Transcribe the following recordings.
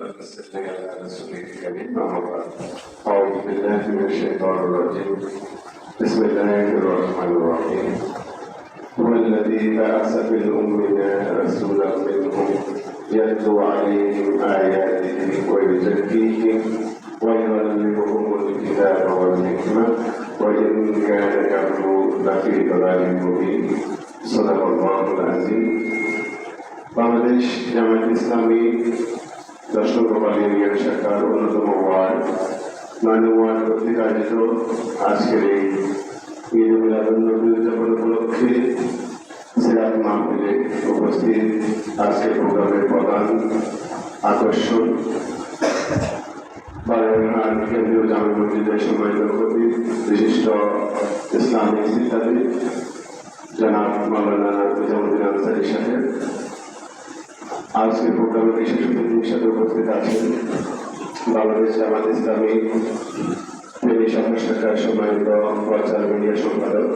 ونصلي على رسوله الكريم أما بعد أعوذ بالله من الشيطان الرجيم بسم الله الرحمن الرحيم هو الذي بعث في الأمين رسولا منهم يتلو عليهم آياته ويزكيهم ويعلمهم الكتاب والحكمة وإن كان قبل لفي ضلال مبين صدق الله العظيم বাংলাদেশ জামায়াত ইসলামী দর্শক ইউনিয়ন শাখার অন্যতম ওয়ার্ড নয় ওয়ার্ড কর্তৃক আয়োজিত আজকের এই ঈদ মিলাদুন্নবী উদযাপন উপলক্ষে সিরাত মাহফিলে উপস্থিত আজকের প্রোগ্রামের প্রধান আকর্ষণ কেন্দ্রীয় জামে মসজিদের সম্মানিত কবি বিশিষ্ট ইসলামিক শিক্ষাবিদ জনাব মাওলানা নিজামুদ্দিন আনসারি সাহেব আজকের প্রোগ্রামে বিশেষ অতিথির সাথে উপস্থিত আছেন বাংলাদেশ জামাত ইসলামী ফেনী শাখা শাখার সম্মানিত প্রচার মিডিয়া সম্পাদক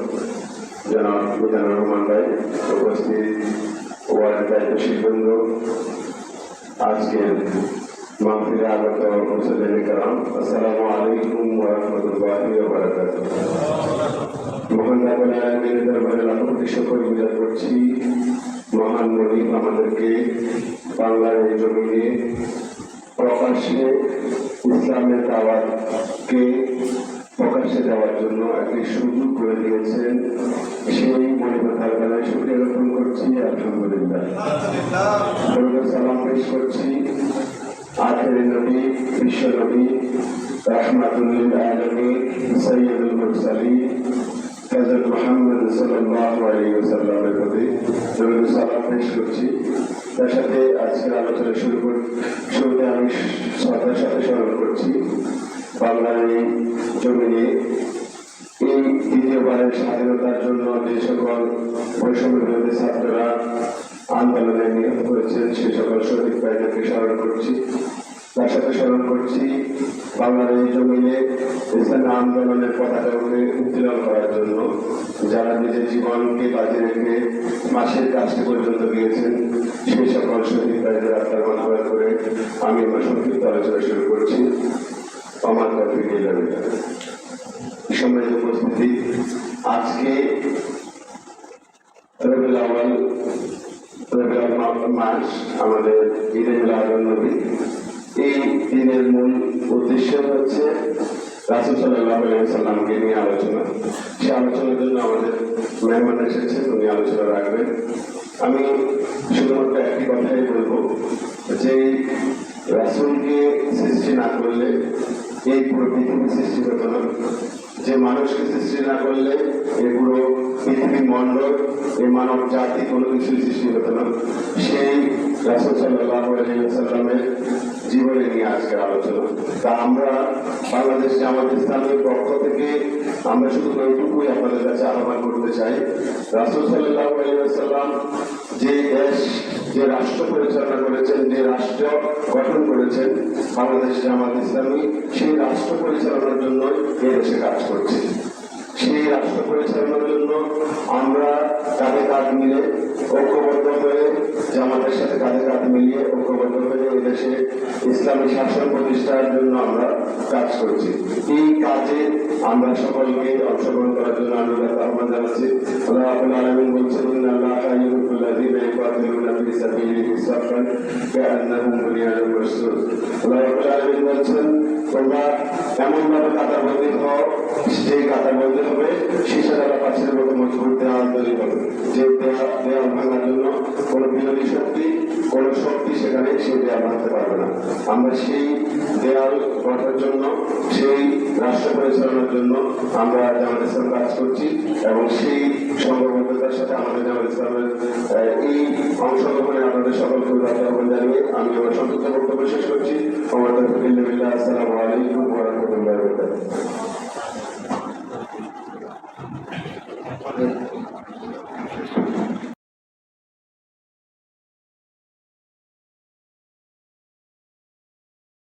জনাব মিজানুর রহমান ভাই, উপস্থিত ওয়ার্ড দায়িত্বশীল বৃন্দ আজকের মাহফিলে আগত মুসলিম কালাম আসসালামু আলাইকুম ওয়া রাহমাতুল্লাহি ওয়া বারাকাতুহু মহান রাব্বুল আলামিনের দরবারে লাখো কোটি শুকর গুজার মনিব আমাদেরকে বাংলার এই জমিনে প্রকাশ্যে ইসলামের দাওয়াতকে প্রকাশ্যে দেওয়ার জন্য একটি সুযোগ করে দিয়েছেন। সেই মনিবতার বেলায় শুক্রিয়া জ্ঞাপন করছি, আলহামদুলিল্লাহ। সালাম পেশ করছি। আখের নবী, বিশ্ব নবী রহমাতুল্লিল আলমী সৈয়দুল মুরসালিন। হযরত মুহাম্মদ পেশ করছি। তার সাথে আলোচনা শুরু কর আমি শ্রদ্ধার সাথে স্মরণ করছি বাংলার এই এই দ্বিতীয়বারের স্বাধীনতার জন্য যে সকল বৈষম্য বিরোধী ছাত্ররা আন্দোলনে নিহত হয়েছেন, সে সকল শহীদ ভাইদেরকে স্মরণ করছি। তার সাথে স্মরণ করছি। বাংলার এই জমিনে ইসলামী আন্দোলনের পতাকাকে উত্তোলন করার জন্য। যারা নিজের জীবনকে বাজে রেখে মাসের কাজটি পর্যন্ত দিয়েছেন সেই সকল শহীদ ভাইদের আত্মার মানবার করে আমি আমার সংক্ষিপ্ত আলোচনা শুরু করছি। আমার তরফিকে সম্মানিত উপস্থিতি, আজকে রবিউল রবিউল মাস আমাদের ঈদে মিলাদুন নবী। এই দিনের মূল উদ্দেশ্য হচ্ছে রাসুল সাল্লাহ সাল্লামকে নিয়ে আলোচনা। সে আলোচনার জন্য আমাদের মেহমান এসেছেন উনি আলোচনা রাখবেন। আমি শুধুমাত্র একটি কথাই বলব যে, রাসুলকে সৃষ্টি না করলে, এই পুরো পৃথিবী সৃষ্টি হতো না। যে মানুষকে সৃষ্টি না করলে, এই পুরো পৃথিবী মণ্ডল, এই মানব জাতি কোনো কিছু সৃষ্টি হতো না। সেই রাসুল সাল্লাহ সাল্লামের জীবনে নিয়ে আজকের আলোচনা। তা আমরা বাংলাদেশ জামাত ইসলামের পক্ষ থেকে আমরা শুধু এইটুকুই আপনাদের কাছে আহ্বান করতে চাই। রাসুল যে দেশ, যে রাষ্ট্র পরিচালনা করেছেন, যে রাষ্ট্র গঠন করেছেন, বাংলাদেশ জামাত ইসলামী, সেই রাষ্ট্র পরিচালনার জন্য এ দেশে কাজ করছে। সেই রাষ্ট্র পরিচালনার জন্য আমরা কাঁধে কাঁধ মিলে ঐক্যবদ্ধ হয়ে জামাতের সাথে কাঁধে কাঁধ মিলিয়ে ঐক্যবদ্ধ হয়ে এই দেশে ইসলামী শাসন প্রতিষ্ঠার জন্য আমরা কাজ করছি। এই কাজে আমরা সকলকে অংশগ্রহণ করার জন্য আমরা আহ্বান জানাচ্ছি। আল্লাহ আলামিন বলছেন আল্লাহা বলছেন কাতারবন্দি হবে যে ভাঙার জন্য কোনো বিরোধী শক্তি কোন শক্তি সেখানে সেই দেয়াল ভাঙতে পারবে না। আমরা সেই দেয়াল গঠার জন্য, সেই রাষ্ট্র পরিচালনার জন্য আমরা জামাত ইসলাম কাজ করছি এবং সেই সংগ্রহতার সাথে আমাদের জামাত ইসলামের এই অংশগ্রহণে আপনাদের সকলকে আহ্বান জানিয়ে আমি আমার সংক্ষিপ্ত বক্তব্য শেষ করছি। আমাদের তফিল্লাহ আসসালামু আলাইকুম ওরহমতুল্লাহ